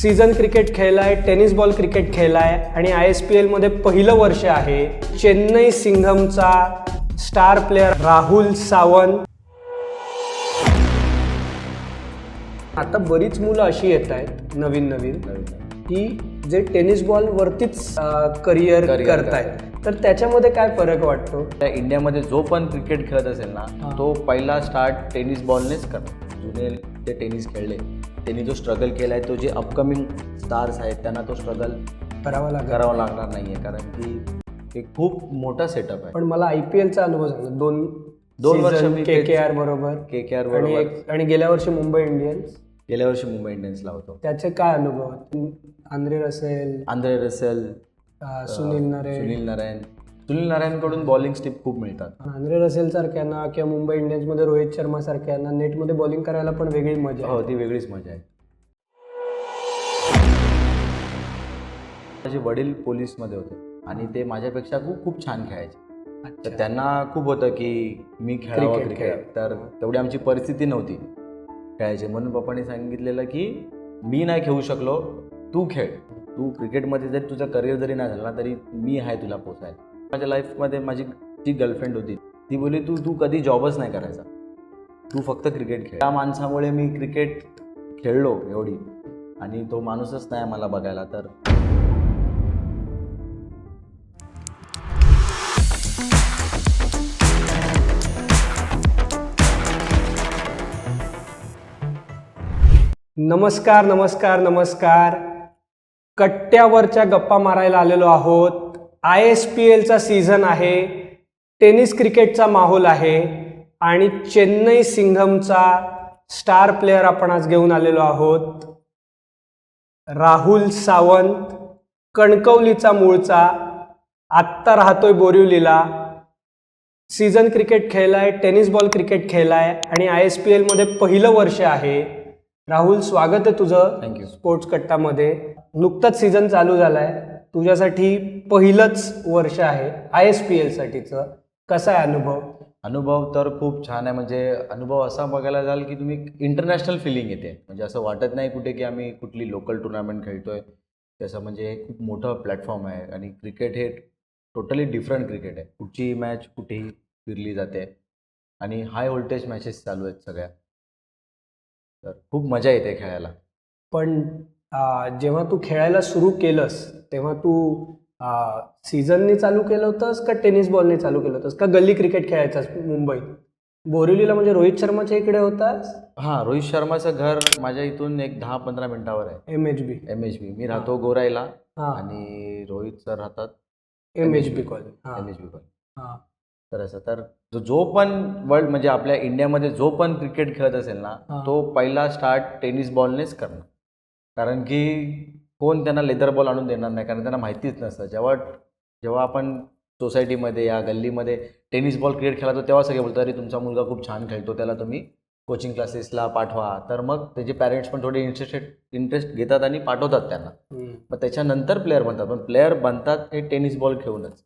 Season cricket खेळलाय tennis ball cricket खेळलाय आणि आय एस पी एलमध्ये पहिलं वर्ष आहे चेन्नई सिंघमचा स्टार प्लेअर राहुल सावंत. आता बरीच मुलं अशी येत आहेत नवीन नवीन की जे टेनिस बॉल वरतीच करिअर करतायत. तर त्याच्यामध्ये काय फरक वाटतो? त्या इंडियामध्ये जो पण क्रिकेट खेळत असेल ना. तो पहिला स्टार्ट टेनिस बॉलनेच करतो. जुने ते टेनिस खेळले त्यांनी जो स्ट्रगल केला आहे तो जे अपकमिंग स्टार्स आहेत त्यांना तो स्ट्रगल करावा लागेल करावा लागणार नाही आहे कारण की हे खूप मोठा सेटअप आहे. पण मला आय पी एलचा अनुभव सांगा. दोन दोन वर्ष के के आर बरोबर. के के आर आणि बरोबर. एक- आणि गेल्या वर्षी मुंबई इंडियन्स. गेल्या वर्षी मुंबई इंडियन्सला होतो. त्याचे काय अनुभव Andre Russell Andre Russell Sunil Narine Sunil Narayan Sunil नारायणकडून bowling स्टिप खूप मिळतात. आंद्रे रसेल सारख्यांना किंवा मुंबई इंडियन्समध्ये रोहित शर्मा सारख्यांना नेटमध्ये बॉलिंग करायला पण वेगळी मजा हो ती वेगळीच मजा आहे. माझे वडील पोलीसमध्ये होते आणि ते माझ्यापेक्षा खूप खूप छान खेळायचे. तर अच्छा. त्यांना खूप होतं की मी खेळावं Cricket क्रिकेट खेळ. तर तेवढी आमची परिस्थिती नव्हती खेळायची. म्हणून पप्पांनी सांगितलेलं की मी नाही खेळू शकलो तू खेळ. तू क्रिकेटमध्ये जरी तुझं करिअर जरी नाही झालं ना तरी मी आहे तुला पोचायला माझ्या लाईफमध्ये माझी जी गर्लफ्रेंड होती ती बोलली तू तू कधी जॉबच नाही करायचा. तू फक्त क्रिकेट खेळ. त्या माणसामुळे मी क्रिकेट खेळलो एवढी. आणि तो माणूसच नाही मला बघायला तर नमस्कार नमस्कार नमस्कार. कट्ट्यावरच्या गप्पा मारायला आलेलो आहोत. आय एस पी एलचा सीझन आहे टेनिस क्रिकेटचा माहोल आहे आणि चेन्नई सिंघमचा स्टार प्लेअर आपण आज घेऊन आलेलो आहोत. राहुल सावंत कणकवलीचा मूळचा आत्ता राहतोय बोरिवलीला. सीझन क्रिकेट खेळलाय टेनिस बॉल क्रिकेट खेळलाय आणि आय एस पी एलमध्ये पहिलं वर्ष आहे. राहुल स्वागत आहे तुझं थँक्यू स्पोर्ट्स कट्टामध्ये. नुकताच सीझन चालू झालाय. तुझ्यासाठी पहिलंच वर्ष आहे आय एस पी एलसाठीचं कसा आहे अनुभव? अनुभव तर खूप छान आहे. म्हणजे अनुभव असा बघायला जाल की तुम्ही इंटरनॅशनल फिलिंग येते. म्हणजे असं वाटत नाही कुठे की आम्ही कुठली लोकल टुर्नामेंट खेळतोय. त्याचं म्हणजे हे खूप मोठं प्लॅटफॉर्म आहे. आणि क्रिकेट हे टोटली डिफरंट क्रिकेट आहे. कुठची मॅच कुठेही फिरली जाते. आणि हाय व्होल्टेज मॅचेस चालू आहेत सगळ्या. तर खूप मजा येते खेळायला. पण जेव्हा तू खेळायला सुरू केलंस तेव्हा तू सीझनने चालू केलं होतंस का टेनिस बॉलने चालू केलं होतंस? का गल्ली क्रिकेट खेळायचास मुंबईत? बोरिवलीला म्हणजे रोहित शर्माच्या इकडे होतास? हां रोहित शर्माचं घर माझ्या इथून एक दहा पंधरा मिनिटावर आहे. M H B M H B मी राहतो गोराईला आणि रोहित सर राहतात M H B college M H B हां. तर असं तर जो- पण वर्ल्ड म्हणजे आपल्या इंडियामध्ये जो पण क्रिकेट खेळत असेल ना. तो पहिला स्टार्ट टेनिस बॉलनेच करणार. कारण की कोण त्यांना लेदर बॉल आणून देणार नाही? कारण त्यांना माहितीच नसतं. जेव्हा जेव्हा आपण सोसायटीमध्ये या गल्लीमध्ये टेनिस बॉल क्रिकेट खेळतो तेव्हा सगळे बोलतात अरे तुमचा मुलगा खूप छान खेळतो त्याला तुम्ही कोचिंग क्लासेसला पाठवा. तर मग त्याचे पॅरेंट्स पण थोडे इंटरेस्टेड इंटरेस्ट घेतात आणि पाठवतात त्यांना. मग त्याच्यानंतर प्लेअर बनतात. पण प्लेअर बनतात हे टेनिस बॉल खेळूनच.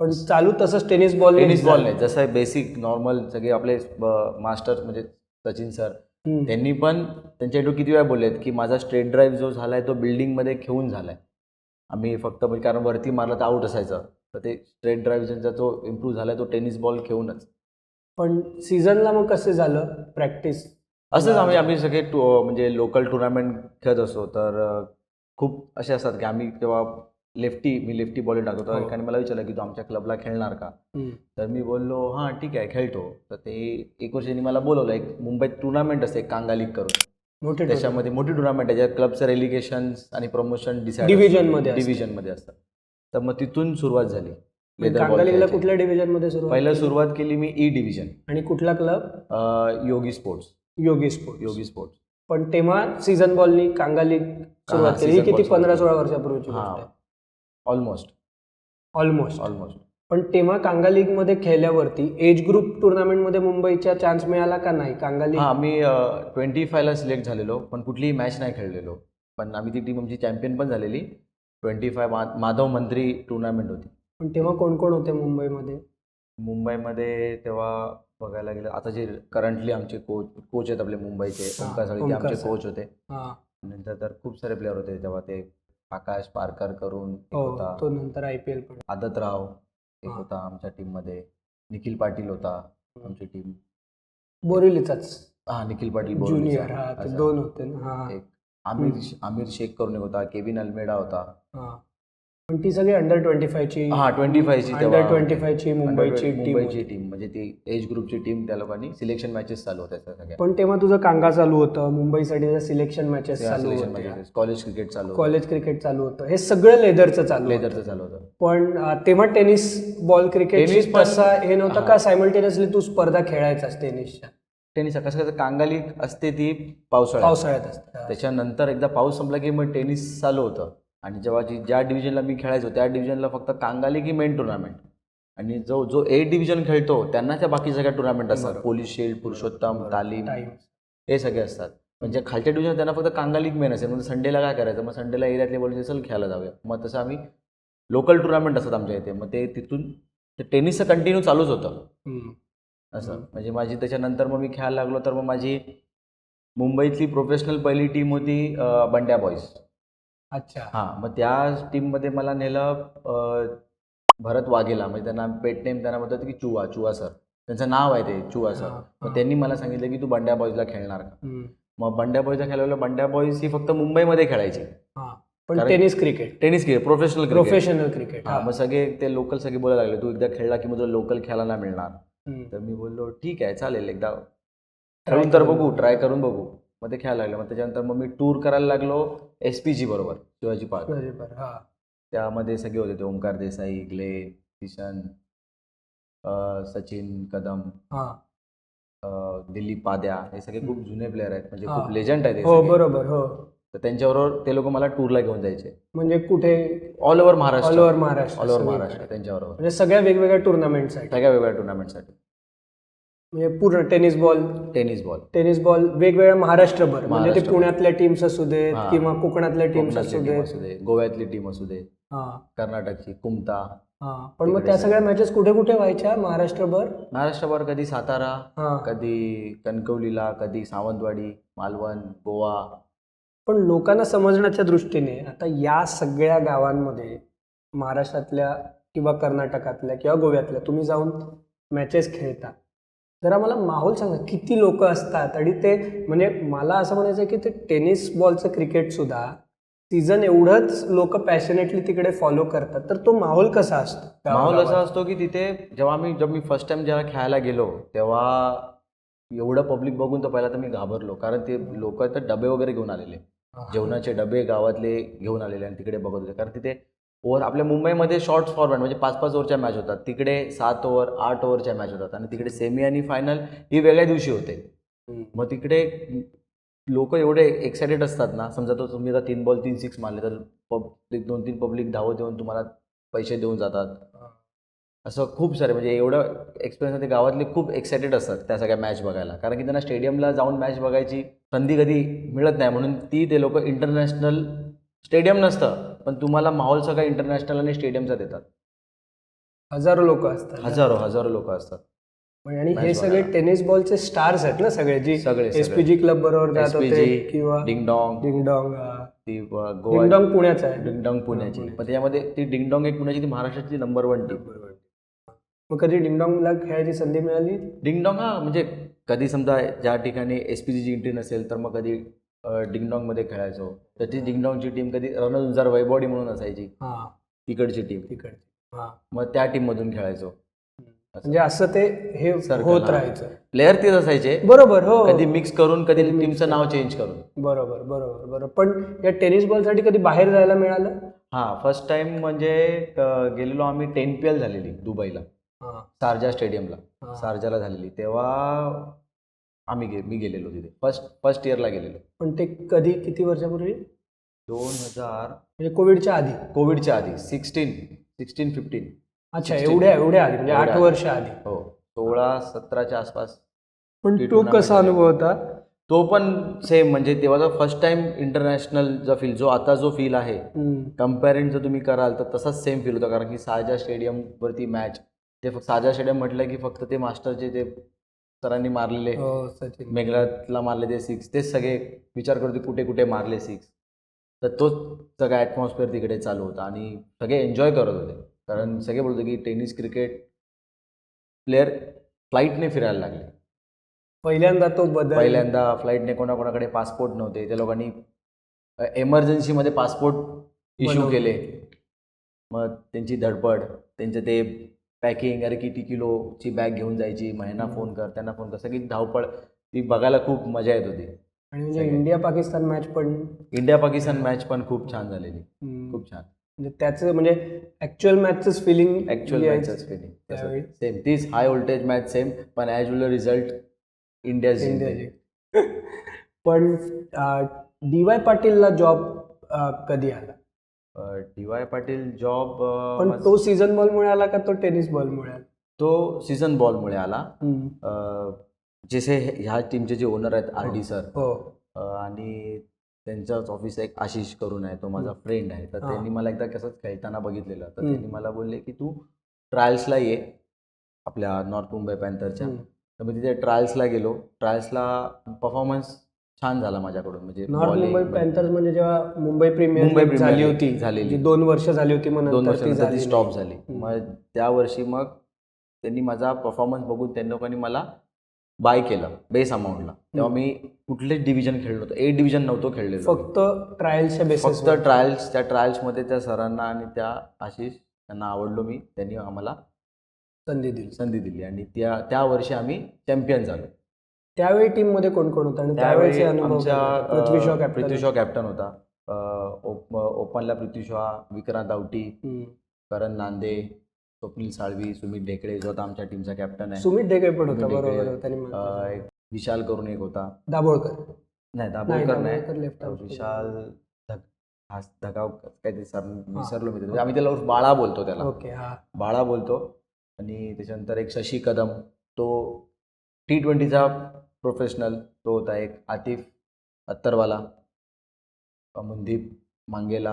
पण चालू तसंच टेनिस बॉल टेनिस बॉल नाही. जसं बेसिक नॉर्मल सगळे आपले मास्टर म्हणजे सचिन सर त्यांनी पण त्यांच्या इथं किती वेळा बोललेत की माझा स्ट्रेट ड्राईव्ह जो झालाय तो बिल्डिंगमध्ये खेळून झालाय. आम्ही फक्त म्हणजे कारण वरती मारलं तर आऊट असायचं. तर ते स्ट्रेट ड्राईव्ह ज्यांचा जो इम्प्रूव्ह झालाय तो टेनिस बॉल खेळूनच. पण सीझनला मग कसं झालं? प्रॅक्टिस असंच आम्ही आम्ही सगळे टू म्हणजे लोकल टुर्नामेंट खेळत असतो. तर खूप असे असतात की आम्ही तेव्हा लेफ्टी मी लेफ्टी बॉलिंग टाकतो. तर हो. एकाने मला विचारलं की तू आमच्या क्लबला खेळणार का? तर मी बोललो हां ठीक आहे खेळतो. तर ते एक वर्षांनी मला बोलवलं एक मुंबईत टुर्नामेंट असते कांगा लीग करून. मोठे त्याच्यामध्ये मोठी टुर्नामेंट आहे ज्यात क्लबचं रेलिगेशन आणि प्रमोशन डिसाईड Division मध्ये असतं. डिव्हिजनमध्ये असतं तर मग तिथून सुरुवात झाली. कुठल्या डिव्हिजनमध्ये सुरू पहिलं सुरुवात केली मी ई डिव्हिजन आणि कुठला club Yogi sports Yogi sport Yogi sports पण तेव्हा सीझन बॉलनी कांगाली सुरुवात हा, केली किती? पंधरा सुरुवात सोळा वर्षापूर्वीची आहे. ऑलमोस्ट ऑलमोस्ट ऑलमोस्ट पण तेव्हा कांगा लीगमध्ये खेळल्यावरती एज ग्रुप टुर्नामेंटमध्ये मुंबईच्या चान्स मिळाला का नाही? कांगा लीग हां मी ट्वेंटी फायला सिलेक्ट झालेलो पण कुठलीही मॅच नाही खेळलेलो. पण आम्ही ती टीम आमची चॅम्पियन पण झालेली. ट्वेंटी फाय माधव मंत्री टुर्नामेंट होती. पण तेव्हा कोण कोण होते मुंबईमध्ये? मुंबईमध्ये तेव्हा बघायला गेलं आता जे करंटली आमचे कोच कोच आहेत आपले मुंबईचे ते आमचे. कोच होते. नंतर तर खूप सारे प्लेअर होते तेव्हा ते आकाश पारकर करून एक हो होता. तो नंतर आय पी एल पण आदतराव एक हा. होता आमच्या टीममध्ये निखिल पाटील होता आमची टीम. बोरिवलीचाच. हा निखिल पाटील ज्युनियर बोर्डीचा. हा ते असं. दोन होते ना हा. एक आमिर आमिर शेख करून एक होता. केविन अल्मेडा होता. हा. पण ती सगळी अंडर ट्वेंटी फायची हा ट्वेंटी फायची अंडर ट्वेंटी फायची मुंबईची टीम मुंबईची टीम म्हणजे ती एज ग्रुपची टीम त्या लोकांनी सिलेक्शन मॅचेस चालू होत्या सगळ्या. पण तेव्हा तुझं कांगा चालू होतं मुंबईसाठी सिलेक्शन मॅचेस चालू कॉलेज क्रिकेट चालू कॉलेज क्रिकेट चालू होतं. हे सगळं लेदरचं चालू. लेदरचं चालू होतं. पण तेव्हा टेनिस बॉल क्रिकेट तसा हे नव्हतं. का सायमल्टेनियसली तू स्पर्धा खेळायचास टेनिसच्या टेनिस कसं कसं कांगाली असते ती पावसाळ्यात. पावसाळ्यात असते. त्याच्यानंतर एकदा पाऊस संपला की मग टेनिस चालू होतं. आणि जेव्हा जी ज्या डिव्हिजनला मी खेळायचो त्या डिव्हिजनला फक्त कांगाली की मेन टुर्नामेंट आणि जो जो ए डिव्हिजन खेळतो त्यांना त्या बाकी सगळ्या टुर्नामेंट असतात. पोलीस शिल्ड पुरुषोत्तम तालीम. हे सगळे असतात. म्हणजे खालच्या डिव्हिजन त्यांना फक्त कांगालीक मेन असेल. म्हणजे संडेला काय करायचं? मग संडेला एरियातले बोलून चल खेळायला जाऊया. मग तसं आम्ही लोकल टुर्नामेंट असतात आमच्या इथे. मग ते तिथून ते टेनिसचं कंटिन्यू चालूच होतं. असं. म्हणजे माझी त्याच्यानंतर मग मी खेळायला लागलो तर मग माझी मुंबईतली प्रोफेशनल पहिली टीम होती बंड्या बॉईज अच्छा. हां मग त्या टीममध्ये मला नेलं अं, भरत वाघेला. म्हणजे त्यांना पेट नेम त्यांना म्हणतात की चुवा चुवा सर त्यांचं नाव आहे ते चुवा सर हा, मग. त्यांनी मला सांगितलं की तू बंड्या बॉईजला खेळणार का? हम्म. मग बंड्या बॉईजला खेळवलं. बंड्या बॉईज ही फक्त मुंबईमध्ये खेळायची. हा. पण कारण- टेनिस क्रिकेट टेनिस खेळ प्रोफेशनल क्रिकेट प्रोफेशनल क्रिकेट हां मग सगळे ते लोकल सगळे बोलायला लागले तू एकदा खेळला की मग तुला लोकल खेळायला नाही मिळणार. तर मी बोललो ठीक आहे चालेल एकदा खेळून तर बघू ट्राय करून बघू. मग ते खेळायला लागलं. मग त्याच्यानंतर मग मी टूर करायला लागलो एस पी जी बरोबर शिवाजी पार्क. हा. त्यामध्ये सगळे होते ते ओंकार देसाई ग्ले किशन सचिन कदम हा. दिलीप पाद्या हे सगळे खूप जुने प्लेअर आहेत. म्हणजे. खूप लेजंड आहेत हे हो. बरोबर हो. तर त्यांच्याबरोबर ते लोक मला टूरला घेऊन जायचे. म्हणजे कुठे? All over all Maharashtra over Maharashtra all over. Maharashtra त्यांच्याबरोबर. म्हणजे सगळ्या वेगवेगळ्या टुर्नामेंटसाठी सगळ्या वेगवेगळ्या टुर्नामेंटसाठी म्हणजे पूर्ण tennis ball tennis ball. Tennis ball वेगवेगळ्या महाराष्ट्रभर म्हणजे ते. पुण्यातल्या टीम्स असू देत हा. किंवा कोकणातल्या टीम्स कोकणातली असू देत. असू दे गोव्यातली टीम असू दे हा. कर्नाटकची कुमता हा. पण मग त्या सगळे. सगळ्या मॅचेस कुठे कुठे व्हायच्या? महाराष्ट्रभर? महाराष्ट्रभर कधी सातारा हा. कधी कणकवलीला कधी सावंतवाडी मालवण गोवा. पण लोकांना समजण्याच्या दृष्टीने आता या सगळ्या गावांमध्ये महाराष्ट्रातल्या किंवा कर्नाटकातल्या किंवा गोव्यातल्या तुम्ही जाऊन मॅचेस खेळता. जरा मला माहोल सांगा किती लोक असतात? आणि ते म्हणजे मला असं म्हणायचं आहे की ते टेनिस बॉलचं क्रिकेट सुद्धा सीझन एवढंच लोक पॅशनेटली तिकडे फॉलो करतात. तर तो माहोल कसा असतो? माहोल? असा असतो की तिथे जेव्हा मी जेव्हा मी फर्स्ट टाइम जेव्हा खेळायला गेलो तेव्हा एवढं पब्लिक बघून तर पहिला तर मी घाबरलो. कारण ते लोक तर डबे वगैरे घेऊन आलेले. जेवणाचे डबे गावातले घेऊन आलेले आणि तिकडे बघत होते. कारण तिथे ओव्हर आपल्या मुंबईमध्ये शॉर्ट फॉर्मॅट म्हणजे पाच पाच ओव्हरच्या मॅच होतात. तिकडे सात ओव्हर आठ ओव्हरच्या मॅच होतात. आणि तिकडे सेमी आणि फायनल ही वेगळ्या दिवशी होते. मग तिकडे लोक एवढे एक्सायटेड असतात ना समजा तो तुम्ही आता तीन बॉल तीन सिक्स मारले तर पब्लिक दोन तीन पब्लिक धावत येऊन तुम्हाला पैसे देऊन जातात. असं खूप सारे म्हणजे एवढं एक्सपिरियन्स ते गावातले खूप एक्सायटेड असतात त्या सगळ्या मॅच बघायला. कारण की त्यांना स्टेडियमला जाऊन मॅच बघायची संधी कधी मिळत नाही. म्हणून ती ते लोक इंटरनॅशनल स्टेडियम नसतं. पण तुम्हाला माहोल सगळा इंटरनॅशनल आणि स्टेडियमचा देतात. हजारो लोक असतात हजारो हजारो लोक असतात. आणि हे सगळे. टेनिस बॉलचे स्टार्स आहेत ना सगळे जी सगळे. एसपीजी क्लब बरोबर जात होते SPG, किंवा डिंगडॉंग डिंगडॉंग डिंगडॉंग पुण्याचा आहे. डिंगडॉंग पुण्याची. पण त्याच्यामध्ये ती डिंगडॉंग एक पुण्याची ती महाराष्ट्राची नंबर वन टीम मग कधी डिंगडॉंगला खेळायची संधी मिळाली? डिंगडॉंग हा म्हणजे कधी समजा ज्या ठिकाणी एस पी जीची एंट्री नसेल तर मग कधी डिंगडॉंगमध्ये खेळायचो. तर ती डिंगडॉंगची टीम कधी रणजुंजार वैबॉडी म्हणून असायची. हा. तिकडची टीम तिकडची. हा. मग त्या टीममधून खेळायचो. म्हणजे असं ते हे होत. राहायचं. प्लेअर तेच असायचे. बरोबर हो. कधी मिक्स करून कधी टीमचं नाव चेंज करून. बरोबर बरोबर बरोबर. पण या टेनिस बॉलसाठी कधी बाहेर जायला मिळालं? हां फर्स्ट टाइम म्हणजे गेलेलो आम्ही टेन पी एल झालेली दुबईला. सारजा स्टेडियमला. सारजाला झालेली. तेव्हा आम्ही गे मी गेलेलो तिथे फर्स्ट फर्स्ट इयरला गेलेलो पण ते कधी किती वर्षापूर्वी दोन हजार म्हणजे कोविडच्या आधी कोविडच्या आधी सिक्स्टीन सिक्स्टीन फिफ्टीन अच्छा 16. एवढ्या एवढ्या आधी म्हणजे आठ. वर्ष आधी हो सोळा सतराच्या आसपास पण ती कसा. अनुभव होता तो पण सेम म्हणजे तेव्हाचा फर्स्ट टाइम इंटरनॅशनल जो फील जो आता जो फील आहे हम्म. जर तुम्ही कराल तर तसाच सेम फील होता कारण की साजा स्टेडियमवरती मॅच ते फक्त साजा स्टेडियम म्हटलं की फक्त ते मास्टरचे ते सरांनी मारलेले. हो सचिन. मारले ते सिक्स तेच सगळे विचार करतो कुठे कुठे मारले सिक्स तर तोच सगळा ॲटमॉस्फिअर तिकडे चालू होता आणि सगळे एन्जॉय करत होते. कारण सगळे बोलतो की टेनिस क्रिकेट प्लेअर फ्लाईटने फिरायला लागले. पहिल्यांदा तो बदल पहिल्यांदा फ्लाईटने कोणाकोणाकडे पासपोर्ट नव्हते. त्या लोकांनी एमर्जन्सीमध्ये पासपोर्ट इश्यू. केले. मग त्यांची धडपड त्यांचे ते पॅकिंग अरे किती किलोची बॅग घेऊन जायची महिना फोन कर त्यांना फोन कर. सगळी धावपळ. ती बघायला खूप मजा येत होती. आणि म्हणजे. इंडिया पाकिस्तान मॅच पण इंडिया पाकिस्तान मॅच पण खूप छान झालेली. खूप छान. म्हणजे त्याचं म्हणजे ऍक्च्युअल मॅचच फिलिंग ऍक्च्युअल मॅचच फिलिंग. सेम तीच हाय व्होल्टेज मॅच सेम पण as usual result India India पण डी वाय पाटीलला जॉब कधी आला? डी वाय पाटील जॉब पण तो सीझन बॉलमुळे आला का तो टेनिस बॉलमुळे आला? तो सीझन बॉलमुळे आला. हम्म, अ, जसे हे- ह्या टीमचे जे ओनर आहेत आर डी सर हो. आणि त्यांचाच ऑफिस एक आशिष करून आहे तो माझा फ्रेंड आहे. तर हा. त्यांनी मला एकदा कसंच खेळताना बघितलेलं. तर. त्यांनी मला बोलले की तू ट्रायल्सला ये आपल्या नॉर्थ मुंबई पॅन्थरच्या. तर मी तिथे ट्रायल्सला गेलो. ट्रायल्सला परफॉर्मन्स छान झाला माझ्याकडून म्हणजे नॉर्थ bowling, मुंबई पॅन्थर्स म्हणजे जेव्हा Mumbai premier Mumbai league Premier झाली होती झालेली. जी दोन वर्ष झाली होती मग दोन नंतर ती वर्षानंतर ती झाली स्टॉप नाही. झाली. हम्म. मग त्या वर्षी मग त्यांनी माझा परफॉर्मन्स बघून त्या लोकांनी मला बाय केलं बेस अमाऊंटला तेव्हा मी कुठलेच डिव्हिजन खेळलो नव्हतो ए डिव्हिजन नव्हतो खेळलेलो फक्त ट्रायलच्या बेसिस फक्त ट्रायल्स त्या ट्रायल्समध्ये त्या सरांना आणि त्या आशिष त्यांना आवडलो मी. त्यांनी आम्हाला संधी दिली. संधी दिली. आणि त्या त्या वर्षी आम्ही चॅम्पियन झालो. त्यावेळी टीममध्ये कोण कोण होतं? आणि त्यावेळी? पृथ्वी शॉ कॅप्टन पृथ्वी शॉ कॅप्टन होता. ओपनला पृथ्वी शॉ विक्रांत आवटी. करण नांदे स्वप्नील साळवी सुमित ढेकळे जो आता आमच्या टीमचा कॅप्टन आहे. सुमित ढेकळे पण होता बरोबर विशाल करून एक होता. दाभोळकर. नाही दाभोळकर नाही. विशाल हा काय ते सर विसरलो मी. आम्ही त्याला बाळा बोलतो त्याला. ओके बाळा बोलतो. आणि त्याच्यानंतर एक शशी कदम तो टी ट्वेंटीचा प्रोफेशनल तो होता एक आतिफ अत्तरवाला अमनदीप मांगेला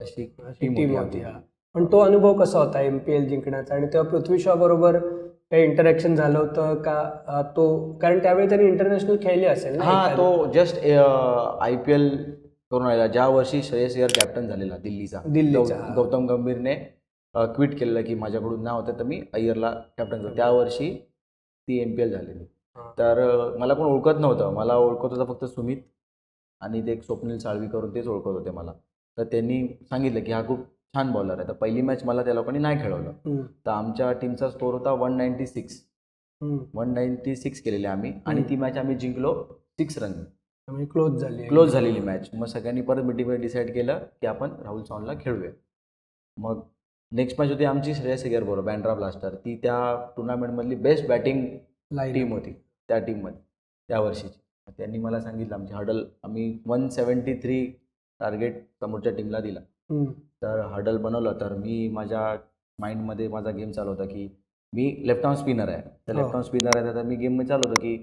अशी टीम होती. हा. पण तो अनुभव कसा होता एम पी एल जिंकण्याचा आणि तेव्हा पृथ्वी शॉ बरोबर काही इंटरॅक्शन झालं होतं का तो कारण त्यावेळी त्यांनी इंटरनॅशनल खेळले असेल हा? तो जस्ट आय पी एल करून आलेला ज्या वर्षी श्रेयस अय्यर कॅप्टन झालेला दिल्लीचा हा. गौतम गंभीरने क्विट केलेलं की माझ्याकडून नाव होतं तर मी अय्यरला कॅप्टन झालो त्या वर्षी ती एम पी एल झालेली. तर मला कोण ओळखत नव्हतं. मला ओळखत होतं फक्त सुमित आणि ते एक स्वप्नील साळवी करून तेच ओळखत होते मला. तर त्यांनी सांगितलं की हा खूप छान बॉलर आहे. तर पहिली मॅच मला त्या लोकांनी नाही खेळवलं. तर आमच्या टीमचा स्कोर होता one ninety six. One ninety six केलेले आम्ही आणि ती मॅच आम्ही जिंकलो सिक्स रन क्लोज झाली. क्लोज झालेली मॅच मग सगळ्यांनी परत मिटिंगमध्ये डिसाईड केलं की आपण राहुल चव्हाणला खेळूया. मग नेक्स्ट मॅच होती आमची श्रेयस अय्यर बरोबर बँड्रा ब्लास्टर ती त्या टुर्नामेंटमधली बेस्ट बॅटिंग टीम. होती. त्या टीममध्ये त्या वर्षीची. त्यांनी मला सांगितलं आमची हडल आम्ही वन सेवन्टी थ्री टार्गेट समोरच्या टीमला दिला. तर हडल बनवलं तर मी माझ्या माइंडमध्ये माझा गेम चालू होता की मी लेफ्ट आर्म स्पिनर आहे. तर. लेफ्ट आर्म स्पिनर आहे तर मी गेममध्ये चालू होतं की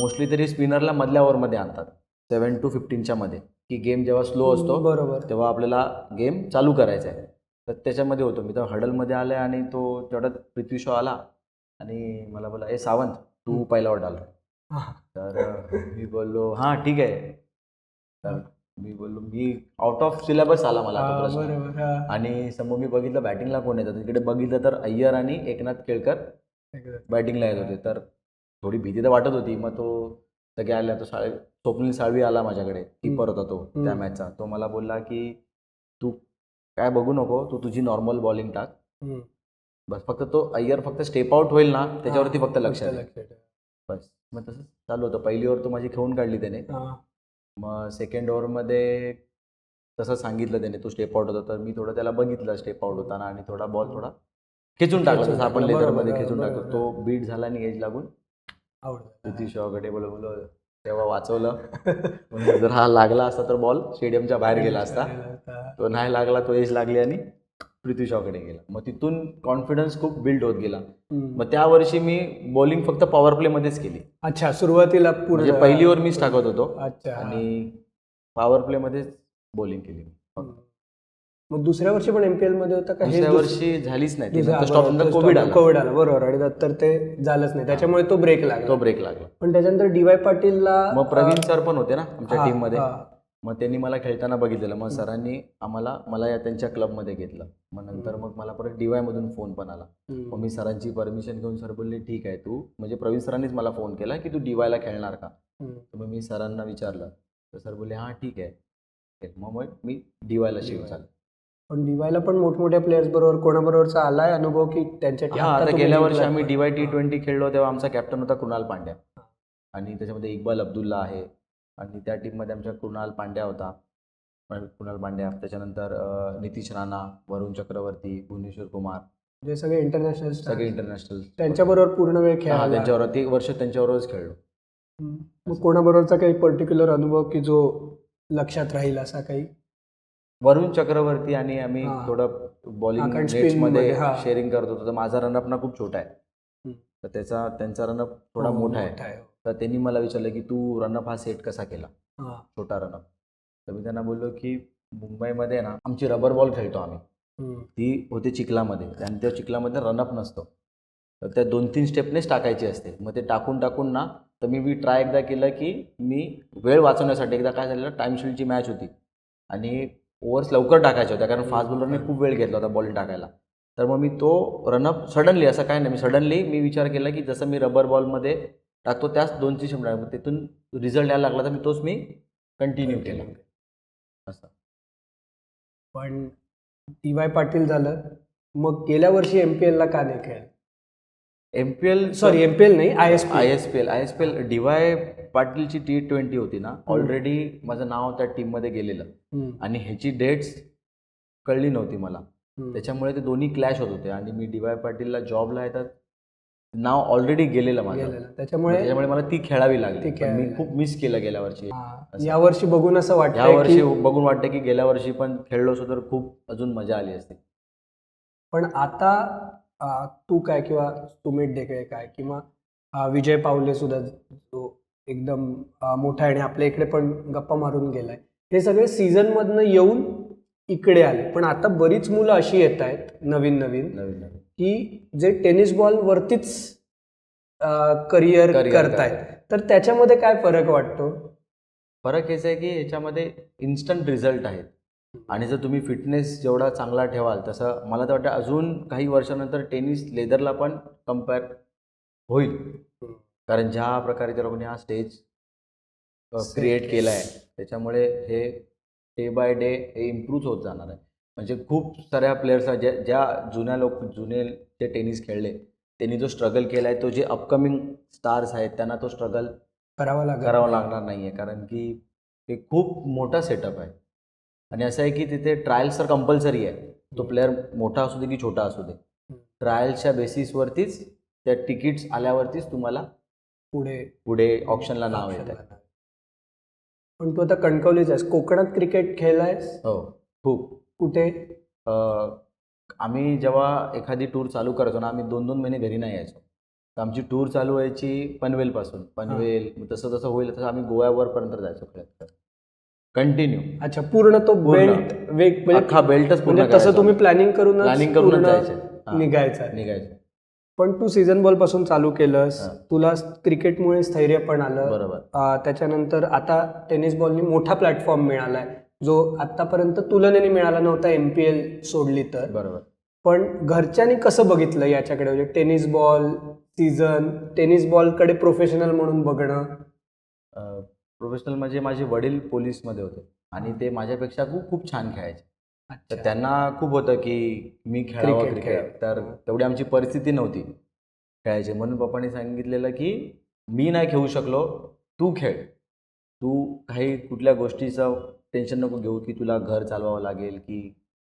मोस्टली तरी स्पिनरला मधल्या ओव्हरमध्ये आणतात. सेवन टू फिफ्टीनच्या मध्ये. की गेम जेव्हा स्लो असतो बरोबर. तेव्हा आपल्याला गेम चालू करायचा आहे. तर त्याच्यामध्ये होतो. मी तर हडलमध्ये आलं आणि तो तेवढ्यात पृथ्वी शॉ आला. आणि मला बोला ए सावंत तू. पहिला आला हा. तर मी बोललो हां ठीक आहे. तर मी बोललो मी आउट ऑफ सिलेबस आला मला तो प्रश्न. बरोबर. आणि समोर मी बघितलं बॅटिंगला कोण येतं? तिकडे बघितलं तर अय्यर आणि एकनाथ केळकर बॅटिंगला येत होते. तर थोडी भीती तर वाटत होती. मग तो सगळे आल्या तो साळ स्वप्नील साळवी आला माझ्याकडे. कीपर होता तो त्या हम्म. मॅचचा तो मला बोलला की तू काय बघू नको तू तुझी नॉर्मल बॉलिंग टाक. बस फक्त तो अय्यर फक्त स्टेप आउट होईल ना त्याच्यावरती फक्त लक्ष. बस मग तसं चालू होतं पहिली ओव्हर तो माझी खेळून काढली त्याने. मग सेकंड ओव्हरमध्ये तसं सांगितलं त्याने तो स्टेप आउट होता तर मी थोडं त्याला बघितलं स्टेप आउट होताना आणि थोडा बॉल थोडा खेचून टाकला जसं आपण लेदरमध्ये खेचून टाकतो. तो बीट झाला आणि एज लागून. पृथ्वी शॉकडे बोल बोल तेव्हा वाचवलं जर हा लागला असता तर बॉल स्टेडियमच्या बाहेर गेला असता तो नाही लागला तो एज लागली आणि पृथ्वी शॉकडे गेला. मग तिथून कॉन्फिडन्स खूप बिल्ड होत गेला. मग त्या वर्षी मी बॉलिंग फक्त पॉवर प्लेमध्येच केली. अच्छा सुरुवातीला पूर्ण म्हणजे पहिली ओव्हर मीच टाकत होतो. अच्छा. आणि पॉवर प्लेमध्येच बॉलिंग केली. मग दुसऱ्या वर्षी पण एमपीएलमध्ये होता का? हे दुसऱ्या दुस- वर्षी झालीच नाही. ती दुसऱ्या- नंतर स्टॉप बरोबर, नंतर तो कोविड आला. कोविड आला. बरोबर. आणि नंतर ते झालंच नाही. त्याच्यामुळे तो ब्रेक लागला. तो ब्रेक लागला. पण त्याच्यानंतर डीवाय पाटीलला मग प्रवीण सर पण होते ना आमच्या हा, टीममध्ये. हा. मग त्यांनी मला खेळताना बघितलेलं. मग सरांनी आम्हाला मला या त्यांच्या क्लबमध्ये घेतलं. मग नंतर मग मला परत डीवाय मधून फोन पण आला. मग मी सरांची परमिशन घेऊन सर बोलले ठीक आहे तू. म्हणजे प्रवीण सरांनीच मला फोन केला की तू डीवायला खेळणार का. तर मग मी सरांना विचारलं. तर सर बोलले हां ठीक आहे. मग मग मी डीवायला शिफ्ट. झालो. पण डीवायला पण मोठमोठ्या प्लेयर्स बरोबर कोणाबरोबरचा आलाय अनुभव की त्यांच्या आता गेल्या वर्षी? आम्ही डीवाय टी ट्वेंटी खेळलो तेव्हा आमचा कॅप्टन होता कुणाल पांड्या. आणि त्याच्यामध्ये इक्बाल अब्दुल्ला आहे. आणि त्या टीममध्ये आमच्या कुणाल पांड्या होता. कुणाल पांड्या त्याच्यानंतर नितीश राणा वरुण चक्रवर्ती भुवनेश्वर कुमार. जे सगळे इंटरनॅशनल सगळे इंटरनॅशनल त्यांच्याबरोबर पूर्ण वेळ हा खेळाला त्यांच्यावर ते एक वर्ष त्यांच्यावरच खेळलो. मग कोणाबरोबरचा काही पर्टिक्युलर अनुभव की जो लक्षात राहील असा काही? वरुण चक्रवर्ती आणि आम्ही हा. थोडं बॉलिंग हा, मध्ये, हा. शेअरिंग करत होतो. तर माझा रनअप ना खूप छोटा आहे. तर त्याचा त्यांचा रनअप थोडा हो, मोठा आहे. तर त्यांनी मला विचारलं की तू रनअप हा सेट कसा केला. छोटा रनअप तर मी त्यांना बोललो की मुंबईमध्ये ना आमची रबर बॉल खेळतो आम्ही. ती होते चिखलामध्ये आणि त्या चिखलामध्ये रनअप नसतो. तर त्या दोन तीन स्टेपनेच टाकायची असते. मग ते टाकून टाकून ना तर मी मी ट्राय एकदा केलं की मी वेळ वाचवण्यासाठी एकदा काय झालेलं टाईमशील्डची मॅच होती. आणि ओव्हर्स लवकर टाकायच्या होत्या कारण फास्ट बॉलरने खूप वेळ घेतला होता बॉलिंग टाकायला. तर मग मी तो रनअप सडनली असं काय नाही मी सडनली मी विचार केला की जसं मी रबर बॉलमध्ये टाकतो त्याच दोन तीन शंभर तिथून रिझल्ट यायला लागला तर मी तोच मी कंटिन्यू केला. असं. पण टी वाय पाटील झालं. मग गेल्या वर्षी एमपीएल ला का नाही खेळ M P L sorry MPL नाही I S I S P L I S P L D Y पाटीलची T twenty होती ना ऑलरेडी माझं नाव त्या टीममध्ये गेलेलं. आणि ह्याची डेट्स कळली नव्हती मला. त्याच्यामुळे ते दोन्ही क्लॅश होत होते. आणि मी डी वाय पाटीलला जॉबला आहे तर नाव ऑलरेडी गेलेलं माझं. त्याच्यामुळे त्याच्यामुळे मला ती खेळावी लागली. ती पण खेळावी मी खूप मिस केलं गेल्या वर्षी. या वर्षी बघून असं या वाटतं वर्षी बघून वाटतं की गेल्या वर्षी पण खेळलो असतो तर खूप अजून मजा आली असती. पण आता तू काय किंवा सुमित ढेकळे काय किंवा विजय पावले सुद्धा जो एकदम मोठा आहे आणि आपल्या इकडे पण गप्पा मारून गेलाय. हे सगळे सीझन मधनं येऊन इकडे आले. पण आता बरीच मुलं अशी येत आहेत नवीन नवीन नवीन नवीन की जे टेनिस बॉल वरतीच करिअर करतायत. तर त्याच्यामध्ये काय फरक वाटतो? फरक हेच आहे की ह्याच्यामध्ये इन्स्टंट रिझल्ट आहेत. आणि जर तुम्ही फिटनेस जेवढा चांगला ठेवाल तसं मला तर वाटतं अजून काही वर्षानंतर टेनिस लेदरला पण कंपेअर होईल. कारण ज्या प्रकारे त्या लोकांनी हा स्टेज क्रिएट केला आहे त्याच्यामुळे हे डे बाय डे हे इम्प्रूव्ह होत जाणार आहे. म्हणजे खूप साऱ्या प्लेयर्सला ज्या ज्या जुन्या लोक जुने जे टेनिस खेळले त्यांनी जो स्ट्रगल केला आहे तो जे अपकमिंग स्टार्स आहेत त्यांना तो स्ट्रगल करावा लागेल करावं लागणार नाही आहे कारण की ते खूप मोठा सेटअप आहे. आणि असं आहे की तिथे ट्रायल्स तर कंपल्सरी आहे. तो प्लेअर मोठा असू दे की छोटा असू दे. ट्रायल्सच्या बेसिसवरतीच त्या तिकीट्स आल्यावरतीच तुम्हाला पुढे पुढे ऑप्शनला नाव येत आहे पण तू आता कणकवलीच आहेस कोकणात क्रिकेट खेळलायस? हो. खूप. कुठे आम्ही जेव्हा एखादी टूर चालू करायचो ना आम्ही दोन दोन महिने घरी नाही यायचो. तर आमची टूर चालू व्हायची पनवेलपासून. पनवेल तसं तसं होईल तसं आम्ही गोव्यावरपर्यंत जायचो खेळत कंटिन्यू अच्छा पूर्ण तो. बेल्ट वेग म्हणजे बेल्टच पूर्ण म्हणजे तसं तुम्ही. प्लॅनिंग करून प्लॅनिंग करूनच जायचे निघायचं. निघायचं. पण तू सीझन बॉलपासून चालू केलंस. तुला क्रिकेटमुळे स्थैर्य पण आलं. बरोबर. त्याच्यानंतर आता टेनिस बॉलनी मोठा प्लॅटफॉर्म मिळालाय. जो आतापर्यंत तुलनेने मिळाला नव्हता एम पी एल सोडली तर. बरोबर. पण घरच्यांनी कसं बघितलं याच्याकडे? म्हणजे टेनिस बॉल सीझन टेनिस बॉलकडे प्रोफेशनल म्हणून बघणं. प्रोफेशनल म्हणजे माझे वडील पोलीसमध्ये होते आणि ते माझ्यापेक्षा खूप खूप छान खेळायचे. तर त्यांना खूप होतं की मी खेळावं क्रिकेट. खेळ. तर तेवढी आमची परिस्थिती नव्हती खेळायची. म्हणून पप्पांनी सांगितलेलं की मी नाही खेळू शकलो तू खेळ. तू काही कुठल्या गोष्टीचं टेन्शन नको घेऊ की तुला घर चालवावं लागेल की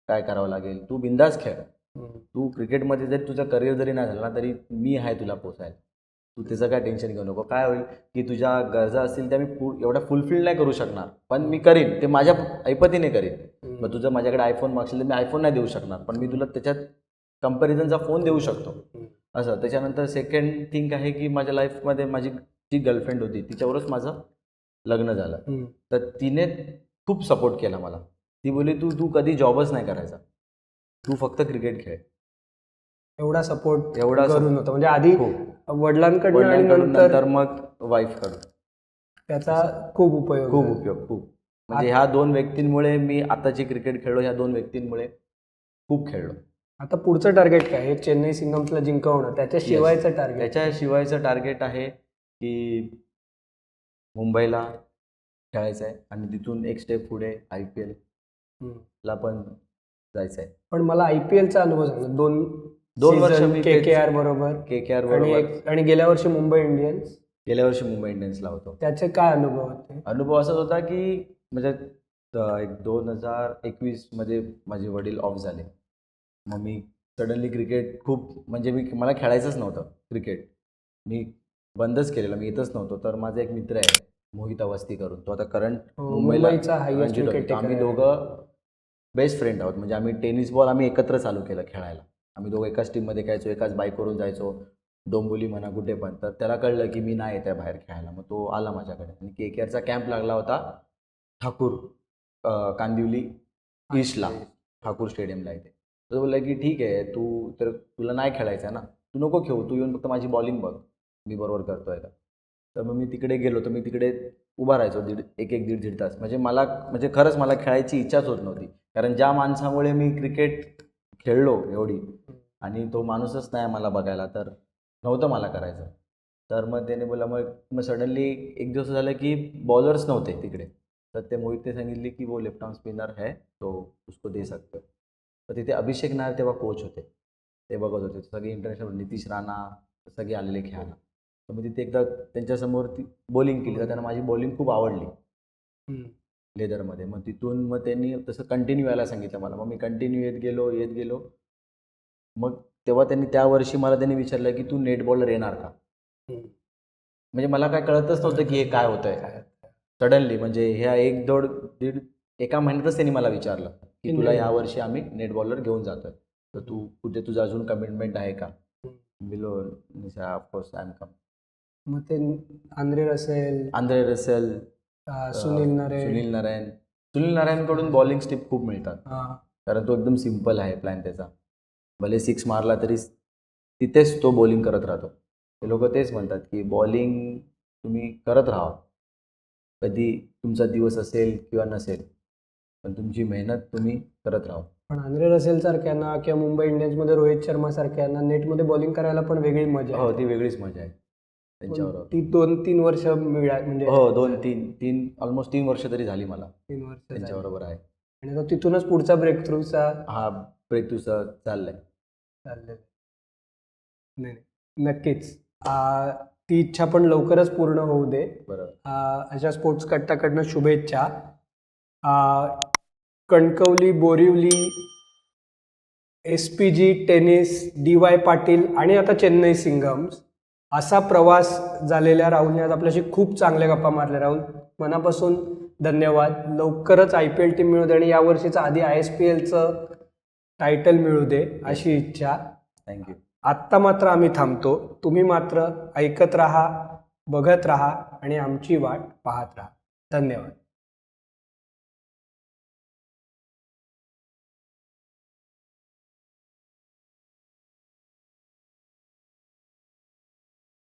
काय करावं लागेल. तू बिंदास खेळ. तू क्रिकेटमध्ये जरी तुझं करिअर जरी नाही झालं ना तरी मी आहे तुला पोचायला तू त्याचं काय टेन्शन घेऊ नको. काय होईल की तुझ्या गरजा असतील त्या मी एवढ्या फुलफिल नाही करू शकणार. पण मी करीन. ते माझ्या ऐपतीने करीन. मग तुझं माझ्याकडे आयफोन मागशील तर मी आयफोन नाही देऊ शकणार. पण मी तुला त्याच्यात कम्पॅरिझनचा फोन देऊ शकतो. असं. त्याच्यानंतर सेकंड थिंग आहे की माझ्या लाईफमध्ये माझी जी गर्लफ्रेंड होती तिच्यावरच माझं लग्न झालं. तर तिने खूप सपोर्ट केला मला. ती बोलली तू तू कधी जॉबच नाही करायचा. तू फक्त क्रिकेट खेळ. एवढा सपोर्ट एवढा करून होता. म्हणजे आधी हो. वडिलांकडनं आणि नंतर नंतर मग वाईफकडून. त्याचा खूप उपयोग खूप. उपयोग खूप. म्हणजे ह्या दोन व्यक्तींमुळे मी आता जे क्रिकेट खेळलो ह्या दोन व्यक्तींमुळे खूप खेळलो. आता पुढचं टार्गेट काय? हे चेन्नई सिंगम्सला जिंकवणं त्याच्या शिवायचं टार्गेट त्याच्याशिवायचं टार्गेट आहे की मुंबईला खेळायचं आहे आणि तिथून एक स्टेप पुढे आय पी एलला पण जायचं आहे. पण मला आयपीएलचा अनुभव सांगा. दोन दोन वर्ष के के आर बरोबर के के आर आणि बरोबर. आणि गेल्या वर्षी मुंबई इंडियन्स. गेल्या वर्षी मुंबई इंडियन्सला होतो. त्याचे काय अनुभव होते? अनुभव असाच होता की म्हणजे एक दोन हजार एकवीसमध्ये माझे वडील ऑफ झाले. मग मी सडनली क्रिकेट खूप म्हणजे मी मला खेळायचंच नव्हतं क्रिकेट मी बंदच केलेलं मी येतच नव्हतो. तर माझा एक मित्र आहे. मोहित अवस्थी करून. तो आता करंट हो, मुंबईला मुंबईचा हायएस्ट. आम्ही दोघं बेस्ट फ्रेंड आहोत. म्हणजे आम्ही टेनिस बॉल आम्ही एकत्र चालू केलं खेळायला. आम्ही दोघं एकाच टीममध्ये खेळायचो एकाच बाईकवरून जायचो. डोंबोली म्हणा कुठे पण. तर त्याला कळलं की मी नाही येत आहे बाहेर खेळायला. मग तो आला माझ्याकडे. आणि के के आरचा कॅम्प लागला होता ठाकूर कांदिवली ईस्टला ठाकूर स्टेडियमला इथे. तो बोलला की ठीक आहे तू तर तुला नाही खेळायचं आहे ना. तू नको खेळू. तू येऊन फक्त माझी बॉलिंग बघ. मी बरोबर करतोय का? तर मग मी तिकडे गेलो तर मी तिकडे उभा राहायचो दीड एक एक दीड दीड तास. म्हणजे मला म्हणजे खरंच मला खेळायची इच्छाच होत नव्हती. कारण ज्या माणसामुळे मी क्रिकेट खेळलो एवढी आणि तो माणूसच नाही मला बघायला तर नव्हतं मला करायचं. तर मग त्याने बोला मग मग सडनली एक दिवस झालं की बॉलर्स नव्हते तिकडे. तर ते मोहितने सांगितले की वो लेफ्ट आर्म स्पिनर है तो उसको दे सकते हो. तर तिथे अभिषेक नायर तेव्हा कोच होते. ते बघत होते. सगळे इंटरनॅशनल नितीश राणा सगळे आलेले खेळायला तर मग तिथे एकदा त्यांच्यासमोर ती बॉलिंग केली. तर त्यांना माझी बॉलिंग खूप आवडली. लेदरमध्ये. मग तिथून मग त्यांनी तसं कंटिन्यू यायला सांगितलं मला. मग मी कंटिन्यू येत गेलो येत गेलो. मग तेव्हा त्यांनी त्या वर्षी मला त्यांनी विचारलं की तू नेट बॉलर येणार का. म्हणजे मला काय कळतच नव्हतं की हे काय होतं आहे काय? सडनली म्हणजे ह्या एक दोड दीड एका महिन्यातच त्यांनी मला विचारलं की तुला या वर्षी आम्ही नेट बॉलर घेऊन जातोय. तर तू कुठे तुझं अजून कमिटमेंट आहे का? Below of course I'm come मग ते Andre Russell Andre Russell Sunil Narine Sunil Narayan. Sunil नारायणकडून bowling स्टिप खूप मिळतात. कारण तो एकदम सिंपल आहे प्लॅन त्याचा. भले सिक्स मारला तरी तिथेच तो बॉलिंग करत राहतो. ते लोक तेच म्हणतात की बॉलिंग तुम्ही करत राहा. कधी तुमचा दिवस असेल किंवा नसेल पण तुमची मेहनत तुम्ही करत राहा. पण आंद्रे रसेल सारख्यांना किंवा मुंबई इंडियन्समध्ये रोहित शर्मा सारख्यांना नेटमध्ये बॉलिंग करायला पण वेगळी मजा हो ती वेगळीच मजा आहे. त्यांच्यावर ती दोन तीन वर्ष मिळा म्हणजे हो दोन तीन तीन ऑलमोस्ट तीन वर्ष तरी झाली मला. तीन वर्ष. त्यांच्याबरोबर आहे. आणि आता तिथूनच पुढचा ब्रेक थ्रूचा हा ब्रेक तुझा चाललाय. चाललेला आहे. नाही नाही. नक्कीच. आ, ती इच्छा पण लवकरच पूर्ण होऊ दे. बरोबर. आ, अशा स्पोर्ट्स कट्टाकडनं शुभेच्छा. आ, Kankavli Borivali S P G tennis D Y Patil आणि आता चेन्नई सिंगम्स असा प्रवास झालेल्या राहुलने आज आपल्याशी खूप चांगल्या गप्पा मारल्या. राहुल मनापासून धन्यवाद. लवकरच आय पी एल टीम मिळू दे आणि यावर्षीचं आधी आय एस पी एलचं टायटल मिळू दे अशी इच्छा. थँक्यू आत्ता मात्र आम्ही थांबतो. तुम्ही मात्र ऐकत राहा बघत राहा आणि आमची वाट पाहत राहा. धन्यवाद.